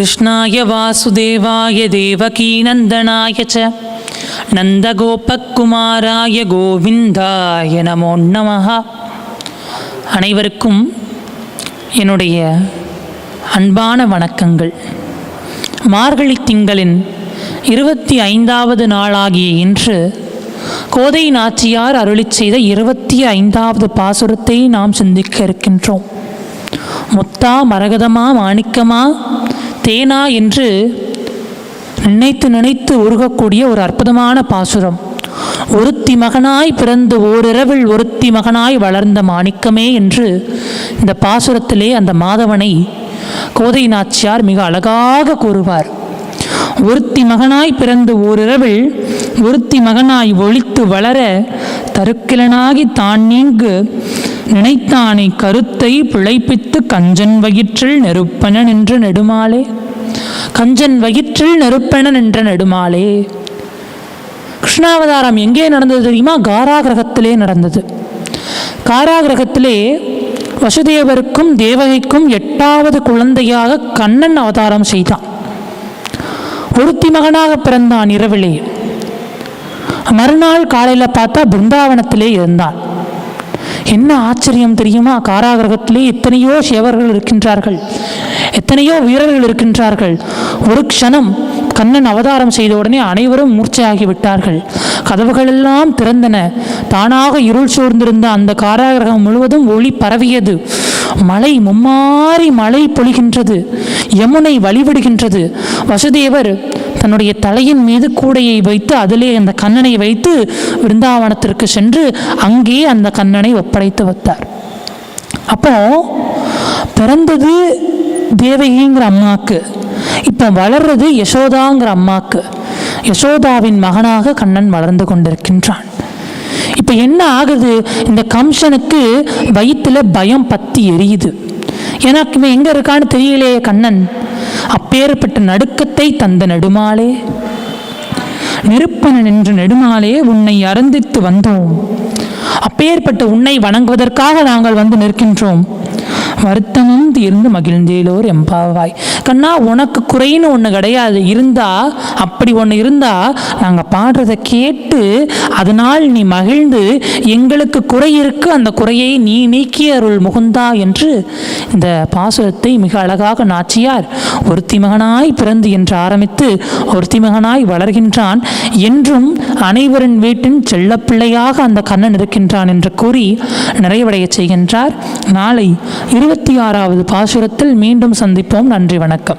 कृष्णाय वासुदेवाय देवकीनन्दनाय च நந்தகோபக்குமாராய கோவிந்தாய நமோ நமஹ அனைவருக்கும் என்னுடைய அன்பான வணக்கங்கள் மார்கழி திங்களின் இருபத்தி ஐந்தாவது நாளாகிய இன்று கோதை நாச்சியார் அருளிச் செய்த இருபத்தி ஐந்தாவது பாசுரத்தை நாம் சிந்திக்க இருக்கின்றோம் முத்தா மரகதமா மாணிக்கமா தேனா என்று நினைத்து நினைத்து உருகக்கூடிய ஒரு அற்புதமான பாசுரம். ஒருத்தி மகனாய் பிறந்து ஓரிரவில் ஒருத்தி மகனாய் வளர்ந்த மாணிக்கமே என்று இந்த பாசுரத்திலே அந்த மாதவனை கோதை நாச்சியார் மிக அழகாக கூறுவார். ஒருத்தி மகனாய் பிறந்து ஓரிரவில் ஒருத்தி மகனாய் ஒழித்து வளர தருக்கிலனாகி தான் நீங்கு நினைத்தானை கருத்தை பிழைப்பித்து கஞ்சன் வயிற்றில் நெருப்பன நின்ற நெடுமாலே? கஞ்சன் வயிற்றில் நெருப்பென நின்ற நெடுமாலே? கிருஷ்ணாவதாரம் எங்கே நடந்தது தெரியுமா? காராகிரகத்திலே நடந்தது. காராகிரகத்திலே வசுதேவருக்கும் தேவகைக்கும் எட்டாவது குழந்தையாக கண்ணன் அவதாரம் செய்தான். ஒருத்தி மகனாக பிறந்தான் இரவிலே. மறுநாள் காலையில் பார்த்தா பிருந்தாவனத்திலே இருந்தான். என்ன ஆச்சரியம் தெரியுமா? காராகிரகத்திலே எத்தனையோ சேவர்கள் இருக்கின்றார்கள். எத்தனையோ வீரர்கள் இருக்கின்றார்கள். ஒரு க்ஷணம் கண்ணன் அவதாரம் செய்த உடனே அனைவரும் மூர்ச்சையாகி விட்டார்கள். கதவுகளெல்லாம் திறந்தன. தானாக இருள் சூழ்ந்திருந்த அந்த காராகிரகம் முழுவதும் ஒளி பரவியது. மழை மும்மாறி மழை பொழிகின்றது. யமுனை வழிவிடுகின்றது வசுதேவர் தன்னுடைய தலையின் மீது கூடையை வைத்து அதிலே அந்த கண்ணனை வைத்து விருந்தாவனத்திற்கு சென்று அங்கே அந்த கண்ணனை ஒப்படைத்து வைத்தார். அப்போ பிறந்தது தேவகிங்கிற அம்மாக்கு இப்போ வளர்றது யசோதாங்கிற அம்மாக்கு யசோதாவின் மகனாக கண்ணன் வளர்ந்து கொண்டிருக்கின்றான். இப்போ என்ன ஆகுது? இந்த கம்சனுக்கு வயிற்றுல பயம் பத்தி எரியுது. ஏன்னா இவன் எங்கே இருக்கான்னு தெரியலையே கண்ணன். அப்பேற்பட்ட நடுக்கத்தை தந்த நெடுமாலே. நெருப்பன நின்ற நெடுமாலே உன்னை அருந்தித்து வந்தோம். அப்பேற்பட்ட உன்னை வணங்குவதற்காக நாங்கள் வந்து நிற்கின்றோம். வருத்தமும் தீர்ந்து மகிழ்ந்தேலோர் எம்பாவாய் கண்ணா உனக்கு குறைன்னு ஒன்று கிடையாது. இருந்தா அப்படி ஒன்று இருந்தா நாங்கள் பாடுறதை கேட்டு அதனால் நீ மகிழ்ந்து எங்களுக்கு குறை இருக்கு அந்த குறையை நீ நீக்கிய அருள் முகுந்தா என்று இந்த பாசுரத்தை மிக அழகாக நாச்சியார் ஒருத்தி மகனாய் பிறந்து என்று ஆரம்பித்து ஒருத்தி மகனாய் வளர்கின்றான் என்றும் அனைவரின் வீட்டின் செல்லப்பிள்ளையாக அந்த கண்ணன் இருக்கின்றான் என்று கூறி நிறைவடையச் செய்கின்றார். நாளை இருபத்தி ஆறாவது பாசுரத்தில் மீண்டும் சந்திப்போம். நன்றி வணக்கம்.